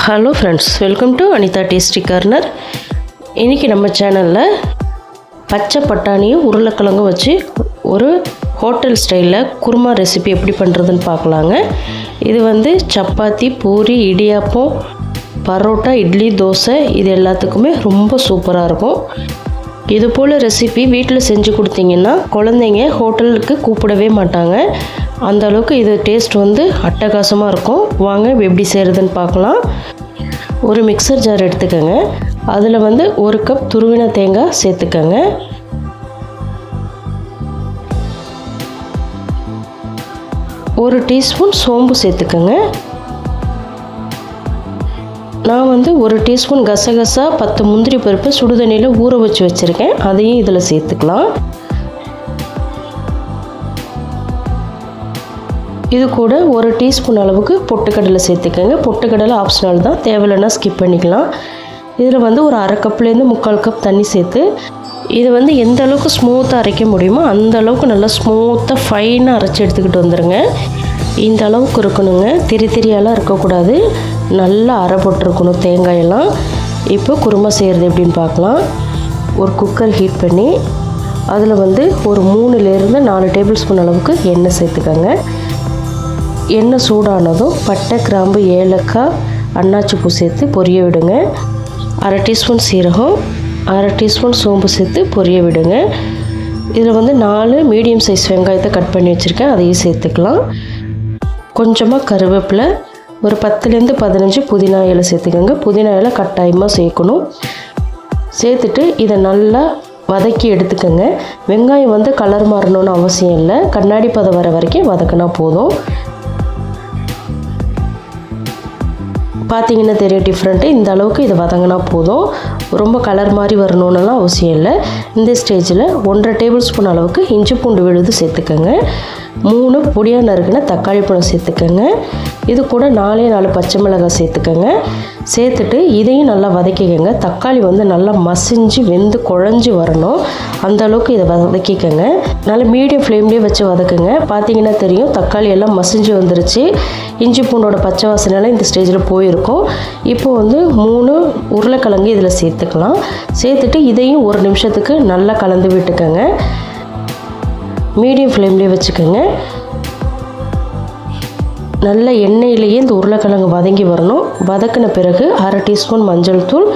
Hello friends welcome to Anitha tasty corner இன்றைக்கி நம்ம சேனலில் பச்சை பட்டாணியும் உருளைக்கிழங்கும் வச்சு ஒரு ஹோட்டல் ஸ்டைலில் குருமா ரெசிபி எப்படி பண்ணுறதுன்னு பார்க்கலாங்க. இது வந்து சப்பாத்தி பூரி இடியாப்பம் பரோட்டா இட்லி தோசை இது எல்லாத்துக்குமே ரொம்ப சூப்பராக இருக்கும். இது போல் ரெசிபி வீட்டில் செஞ்சு கொடுத்தீங்கன்னா குழந்தைங்க ஹோட்டலுக்கு கூப்பிடவே மாட்டாங்க. அந்த அளவுக்கு இது டேஸ்ட் வந்து அட்டகாசமாக இருக்கும். வாங்க எப்படி செய்கிறதுன்னு பார்க்கலாம். ஒரு மிக்சர் ஜார் எடுத்துக்கோங்க. அதில் வந்து ஒரு கப் துருவின தேங்காய் சேர்த்துக்கோங்க. ஒரு டீஸ்பூன் சோம்பு சேர்த்துக்கோங்க. நான் வந்து ஒரு டீஸ்பூன் கசகசா பத்து முந்திரி பருப்பு சுடுதண்ணியில் ஊற வச்சு வச்சுருக்கேன். அதையும் இதில் சேர்த்துக்கலாம். இது கூட ஒரு டீஸ்பூன் அளவுக்கு பொட்டுக்கடலை சேர்த்துக்கோங்க. பொட்டுக்கடலை ஆப்ஷனல் தான். தேவையில்லைன்னா ஸ்கிப் பண்ணிக்கலாம். இதில் வந்து ஒரு அரை கப்லேருந்து முக்கால் கப் தண்ணி சேர்த்து இது வந்து எந்த அளவுக்கு ஸ்மூத்தாக அரைக்க முடியுமோ அந்த அளவுக்கு நல்லா ஸ்மூத்தாக ஃபைனாக அரைச்சி எடுத்துக்கிட்டு வந்துடுங்க இந்த அளவுக்கு இருக்கணுங்க. திரி திரியாலாம் இருக்கக்கூடாது. நல்லா அரை போட்டிருக்கணும் தேங்காயெல்லாம். இப்போ குருமா செய்கிறது எப்படின்னு பார்க்கலாம். ஒரு குக்கர் ஹீட் பண்ணி அதில் வந்து ஒரு மூணுலேருந்து நாலு டேபிள் ஸ்பூன் அளவுக்கு எண்ணெய் சேர்த்துக்கோங்க. எண்ணெய் சூடானதும் பட்டை கிராம்பு ஏலக்காய் அன்னாச்சி பூ சேர்த்து பொரிய விடுங்க. அரை டீஸ்பூன் சீரகம் அரை டீஸ்பூன் சோம்பு சேர்த்து பொரிய விடுங்க. இதில் வந்து நாலு மீடியம் சைஸ் வெங்காயத்தை கட் பண்ணி வச்சுருக்கேன். அதையும் சேர்த்துக்கலாம். கொஞ்சமாக கருவேப்பிலை ஒரு பத்துலேருந்து பதினஞ்சு புதினா இலை சேர்த்துக்கோங்க. புதினா இலை கட்டாயமாக சேர்க்கணும். சேர்த்துட்டு இதை நல்லா வதக்கி எடுத்துக்கோங்க. வெங்காயம் வந்து கலர் மாறணும்னு அவசியம் இல்லை. கண்ணாடி பதம் வர வரைக்கும் வதக்கினா போதும். பார்த்தீங்கன்னா தெரியும் டிஃப்ரெண்ட்டு இந்த அளவுக்கு இதை வதங்கினா போதும். ரொம்ப கலர் மாதிரி வரணுன்னுலாம் அவசியம் இல்லை. இந்த ஸ்டேஜில் ஒன்றரை டேபிள் ஸ்பூன் அளவுக்கு இஞ்சி பூண்டு விழுது சேர்த்துக்கோங்க. மூணு பொடியாக நறுக்கின தக்காளி பழம் சேர்த்துக்கோங்க. இது கூட நாலே நாலு பச்சை மிளகாய் சேர்த்துக்கோங்க. சேர்த்துட்டு இதையும் நல்லா வதக்கிக்கோங்க. தக்காளி வந்து நல்லா மசிஞ்சு வெந்து குழஞ்சி வரணும். அந்த அளவுக்கு இதை வதக்கிக்கோங்க. நல்லா மீடியம் ஃப்ளேம்லேயே வச்சு வதக்குங்க. பார்த்தீங்கன்னா தெரியும் தக்காளி எல்லாம் மசிஞ்சு வந்துருச்சு. இஞ்சி பூண்டோட பச்சை வாசனைலாம் இந்த ஸ்டேஜில் போயிருக்கும். இப்போ வந்து மூணு உருளைக்கிழங்கு இதில் சேர்த்துக்கலாம். சேர்த்துட்டு இதையும் ஒரு நிமிஷத்துக்கு நல்லா கலந்து விட்டுக்கோங்க. மீடியம் ஃப்ளேம்லேயே வச்சுக்கோங்க. நல்ல எண்ணெயிலேயே இந்த உருளைக்கிழங்கு வதங்கி வரணும். வதக்கின பிறகு அரை டீஸ்பூன் மஞ்சள் தூள்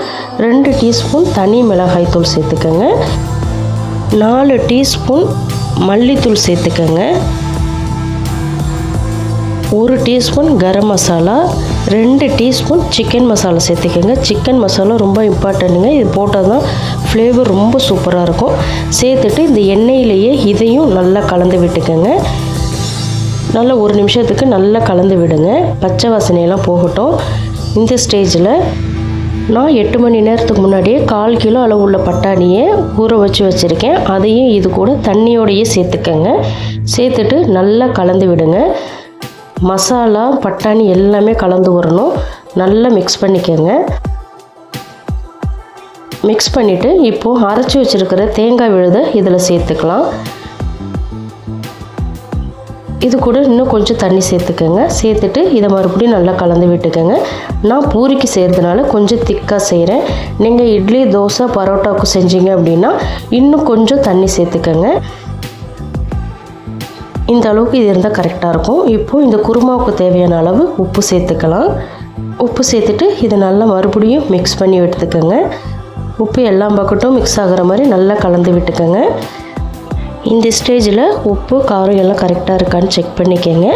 ரெண்டு டீஸ்பூன் தனி மிளகாய் தூள் சேர்த்துக்கோங்க. நாலு டீஸ்பூன் மல்லித்தூள் சேர்த்துக்கோங்க. ஒரு டீஸ்பூன் கரம் மசாலா ரெண்டு டீஸ்பூன் சிக்கன் மசாலா சேர்த்துக்கோங்க. சிக்கன் மசாலா ரொம்ப இம்பார்ட்டண்ட்டுங்க இது போட்டால் தான் ஃப்ளேவர் ரொம்ப சூப்பராக இருக்கும். சேர்த்துட்டு இந்த எண்ணெயிலேயே இதையும் நல்லா கலந்து விட்டுக்கோங்க. நல்லா ஒரு நிமிஷத்துக்கு நல்லா கலந்து விடுங்க. பச்சை வாசனையெல்லாம் போகட்டும். இந்த ஸ்டேஜில் நான் எட்டு மணி நேரத்துக்கு முன்னாடியே கால் கிலோ அளவு உள்ள பட்டாணியை ஊற வச்சு வச்சுருக்கேன். அதையும் இது கூட தண்ணியோடையே சேர்த்துக்கங்க. சேர்த்துட்டு நல்லா கலந்து விடுங்க. மசாலா பட்டாணி எல்லாமே கலந்து வரணும். நல்லா மிக்ஸ் பண்ணிக்கோங்க. மிக்ஸ் பண்ணிவிட்டு இப்போது அரைச்சி வச்சுருக்கிற தேங்காய் விழுதை இதில் சேர்த்துக்கலாம். இது கூட இன்னும் கொஞ்சம் தண்ணி சேர்த்துக்கோங்க. சேர்த்துட்டு இதை மறுபடியும் நல்லா கலந்து விட்டுக்கோங்க. நான் பூரிக்கு செய்கிறதுனால கொஞ்சம் திக்காக செய்கிறேன் நீங்கள் இட்லி தோசை பரோட்டாவுக்கு செஞ்சீங்க அப்படின்னா இன்னும் கொஞ்சம் தண்ணி சேர்த்துக்கோங்க. இந்த அளவுக்கு இது இருந்தால் கரெக்டாக இருக்கும். இப்போது இந்த குருமாவுக்கு தேவையான அளவு உப்பு சேர்த்துக்கலாம். உப்பு சேர்த்துட்டு இதை நல்லா மறுபடியும் மிக்ஸ் பண்ணி எடுத்துக்கோங்க. உப்பு எல்லா பக்கட்டும் மிக்ஸ் ஆகிற மாதிரி நல்லா கலந்து விட்டுக்கோங்க. இந்த ஸ்டேஜில் உப்பு காரம் எல்லாம் கரெக்டாக இருக்கான்னு செக் பண்ணிக்கோங்க.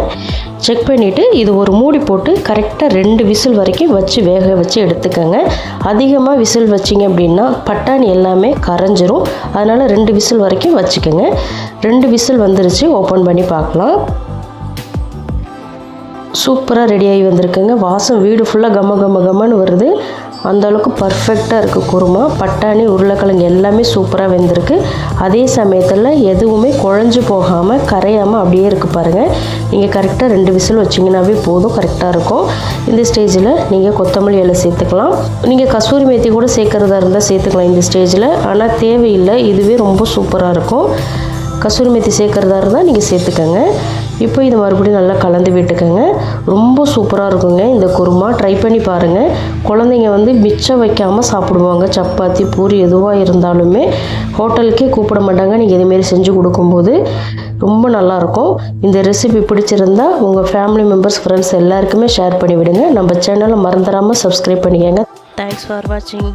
செக் பண்ணிவிட்டு இது ஒரு மூடி போட்டு கரெக்டாக ரெண்டு விசில் வரைக்கும் வச்சு வேக வச்சு எடுத்துக்கோங்க. அதிகமாக விசில் வச்சிங்க அப்படின்னா பட்டாணி எல்லாமே கரைஞ்சிரும். அதனால் ரெண்டு விசில் வரைக்கும் வச்சுக்கோங்க. ரெண்டு விசில் வந்துருச்சு ஓப்பன் பண்ணி பார்க்கலாம். சூப்பராக ரெடியாகி வந்திருக்குங்க. வாசம் வீடு ஃபுல்லாக கம கம கமன்னு வருது. அந்தளவுக்கு பர்ஃபெக்டாக இருக்குது குருமா. பட்டாணி உருளைக்கிழங்கு எல்லாமே சூப்பராக வெந்திருக்கு. அதே சமயத்தில் எதுவுமே குழஞ்சு போகாமல் கரையாமல் அப்படியே இருக்குது பாருங்கள் நீங்கள் கரெக்டாக ரெண்டு விசில் வச்சிங்கனாவே போதும் கரெக்டாக இருக்கும். இந்த ஸ்டேஜில் நீங்கள் கொத்தமல்லி இலை சேர்த்துக்கலாம். நீங்கள் கஸ்தூரி மேத்தி கூட சேர்க்குறதா இருந்தால் சேர்த்துக்கலாம் இந்த ஸ்டேஜில் ஆனால் தேவையில்லை. இதுவே ரொம்ப சூப்பராக இருக்கும். கஸ்தூரி மேத்தி சேர்க்குறதா இருந்தால் நீங்கள் சேர்த்துக்கோங்க. இப்போ இது மறுபடியும் நல்லா கலந்து விட்டுக்கோங்க. ரொம்ப சூப்பராக இருக்குங்க இந்த குருமா. ட்ரை பண்ணி பாருங்கள் குழந்தைங்க வந்து மிச்சம் வைக்காமல் சாப்பிடுவாங்க. சப்பாத்தி பூரி எதுவாக இருந்தாலுமே ஹோட்டலுக்கே கூப்பிட மாட்டாங்க. நீங்கள் இதுமாரி செஞ்சு கொடுக்கும்போது ரொம்ப நல்லாயிருக்கும் இந்த ரெசிபி பிடிச்சிருந்தா உங்கள் ஃபேமிலி மெம்பர்ஸ் ஃப்ரெண்ட்ஸ் எல்லாருக்குமே ஷேர் பண்ணி விடுங்க. நம்ம சேனலை மறந்துடாமல் சப்ஸ்கிரைப் பண்ணிக்கோங்க. தேங்க்ஸ் ஃபார் வாட்சிங்